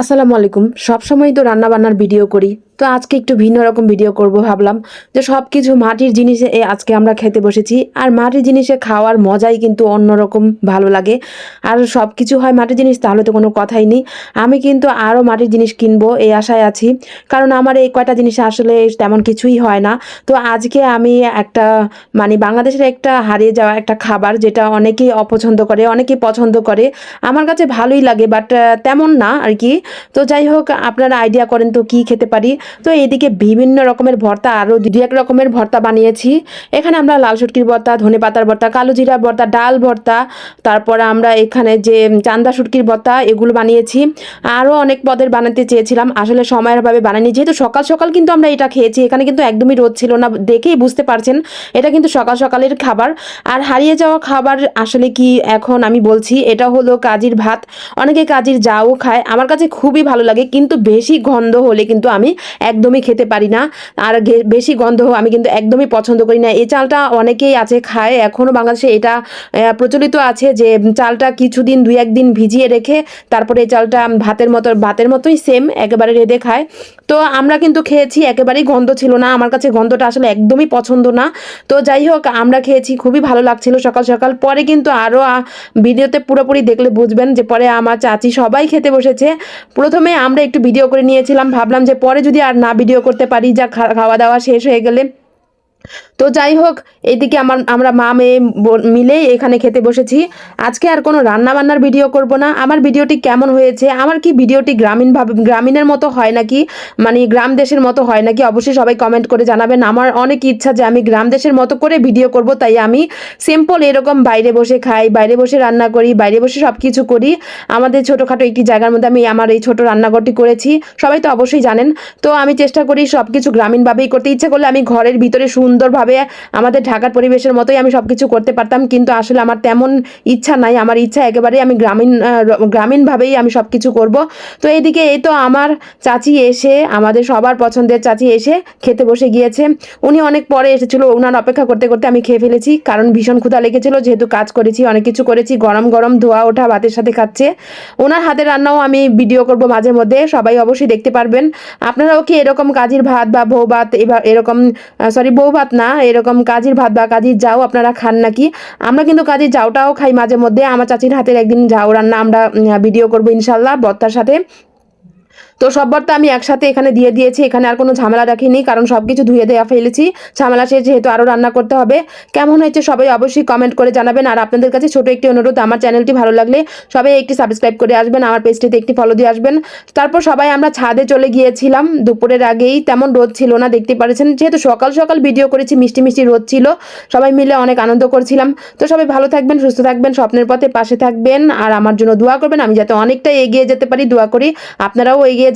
আসসালামু আলাইকুম। সবসময় তো রান্না বান্নার ভিডিও করি। তো আজকে একটু ভিন্ন রকম ভিডিও করব ভাবলাম যে সব কিছু মাটির জিনিসে আজকে আমরা খেতে বসেছি। আর মাটির জিনিসে খাওয়ার মজাই কিন্তু অন্যরকম ভালো লাগে। আর সব কিছু হয় মাটির জিনিস, তাহলে তো কোনো কথাই নেই। আমি কিন্তু আরও মাটির জিনিস কিনবো এই আশায় আছি। কারণ আমার এই কয়টা জিনিস আসলে তেমন কিছুই হয় না। তো আজকে আমি একটা মানে বাংলাদেশের একটা হারিয়ে যাওয়া একটা খাবার যেটা অনেকেই অপছন্দ করে, অনেকেই পছন্দ করে, আমার কাছে ভালোই লাগে বাট তেমন না আর কি। তো যাই হোক, আপনারা আইডিয়া করেন তো কি খেতে পারি। তো এদিকে বিভিন্ন রকমের ভর্তা আরও দু এক রকমের ভর্তা বানিয়েছি। এখানে আমরা লাল শুটকির ভর্তা, ধনে পাতার ভর্তা, কালো জিরা ভর্তা, ডাল ভর্তা, তারপর আমরা এখানে যে চান্দা শুটকির ভর্তা, এগুলো বানিয়েছি। আরও অনেক পদের বানাতে চেয়েছিলাম, আসলে সময়ের অভাবে বানাইনি। যেহেতু সকাল সকাল কিন্তু আমরা এটা খেয়েছি, এখানে কিন্তু একদমই রোদ ছিল না, দেখেই বুঝতে পারছেন। এটা কিন্তু সকাল, সকালের খাবার। আর হারিয়ে যাওয়া খাবার আসলে কি এখন আমি বলছি, এটা হলো কাজির ভাত। অনেকে কাজির যাও খায়। আমার কাছে খুবই ভালো লাগে। কিন্তু বেশি গন্ধ হলে কিন্তু আমি একদমই খেতে পারি না। আর বেশি গন্ধ আমি কিন্তু একদমই পছন্দ করি না। এই চালটা অনেকেই আছে, খায়। এখনও বাংলাদেশে এটা প্রচলিত আছে যে, চালটা কিছুদিন দুই একদিন ভিজিয়ে রেখে তারপরে এই চালটা ভাতের মতো, ভাতের মতোই সেম একেবারে রেঁধে খায়। তো আমরা কিন্তু খেয়েছি, একেবারেই গন্ধ ছিল না। আমার কাছে গন্ধটা আসলে একদমই পছন্দ না। তো যাই হোক, আমরা খেয়েছি, খুবই ভালো লাগছিল সকাল সকাল। পরে কিন্তু আরও ভিডিওতে পুরোপুরি দেখলে বুঝবেন যে, পরে আমার চাচি সবাই খেতে বসেছে। প্রথমে আমরা একটু ভিডিও করে নিয়েছিলাম, ভাবলাম যে পরে যদি আর না ভিডিও করতে পারি, যা খাওয়া দাওয়া শেষ হয়ে গেলে তো যাই হোক, এইদিকে আমার, আমরা মা, মেয়ে মিলেই এখানে খেতে বসেছি। আজকে আর কোনো রান্না বান্নার ভিডিও করব না। আমার ভিডিওটি কেমন হয়েছে? আমার কি ভিডিওটি গ্রামীণ ভাবে, গ্রামীণের মতো হয় নাকি? মানে গ্রাম দেশের মতো হয় নাকি? অবশ্যই সবাই কমেন্ট করে জানাবেন। আমার অনেক ইচ্ছা যে আমি গ্রাম দেশের মতো করে ভিডিও করব, তাই আমি সিম্পল এরকম বাইরে বসে খাই, বাইরে বসে রান্না করি, বাইরে বসে সব কিছু করি। আমাদের ছোটোখাটো একটি জায়গার মধ্যে আমি আমার এই ছোট রান্নাঘরটি করেছি। সবাই তো অবশ্যই জানেন। তো আমি চেষ্টা করি সব কিছু গ্রামীণভাবেই করতে। ইচ্ছা করলে আমি ঘরের ভিতরে সুন্দরভাবে আমাদের ঢাকার পরিবেশের মতোই আমি সব কিছু করতে পারতাম, কিন্তু আসলে আমার তেমন ইচ্ছা নাই। আমার ইচ্ছা একেবারেই আমি গ্রামীণ গ্রামীণভাবেই আমি সব কিছু করব। তো এইদিকে এই তো আমার চাচি এসে, আমাদের সবার পছন্দের চাচি এসে খেতে বসে গিয়েছে। উনি অনেক পরে এসেছিল ওনার অপেক্ষা করতে করতে আমি খেয়ে ফেলেছি, কারণ ভীষণ ক্ষুধা লেগেছিল, যেহেতু কাজ করেছি, অনেক কিছু করেছি, গরম গরম ধোয়া ওঠা, ভাতের সাথে খাচ্ছে। ওনার হাতের রান্নাও আমি ভিডিও করব মাঝে মধ্যে, সবাই অবশ্যই দেখতে পারবেন। আপনারাও কি এরকম কাজির ভাত বা বউ ভাত এবার এরকম সরি বউ ভাত না, এরকম কাজির ভাত বা কাজির যাও আপনারা খান নাকি? আমরা কিন্তু কাজির যাওটাও খাই মাঝে মধ্যে। আমার চাচির হাতের একদিন যাও রান্না আমরা ভিডিও করব ইনশাল্লাহ বর্তার সাথে। তো সব ভর্তা আমি একসাথে এখানে দিয়ে দিয়েছি, এখানে আর কোনো ঝামেলা রাখিনি কারণ সব কিছু ধুয়ে দেওয়া ফেলেছি। ঝামেলা শেষ যেহেতু আরও রান্না করতে হবে। কেমন হয়েছে সবাই অবশ্যই কমেন্ট করে জানাবেন। আর আপনাদের কাছে ছোট একটি অনুরোধ, আমার চ্যানেলটি ভালো লাগলে সবাই একটি সাবস্ক্রাইব করে আসবেন, আমার পেজটিতে একটি ফলো দিয়ে আসবেন। তারপর সবাই আমরা ছাদে চলে গিয়েছিলাম, দুপুরের আগেই তেমন রোদ ছিল না, দেখতে পারেছেন। যেহেতু সকাল সকাল ভিডিও করেছি, মিষ্টি মিষ্টি রোদ ছিল, সবাই মিলে অনেক আনন্দ করছিলাম। তো সবাই ভালো থাকবেন, সুস্থ থাকবেন, স্বপ্নের পথে পাশে থাকবেন। আর আমার জন্য দোয়া করবেন, আমি যাতে অনেকটা এগিয়ে যেতে পারি, দোয়া করি। আপনারাও হয়ে যান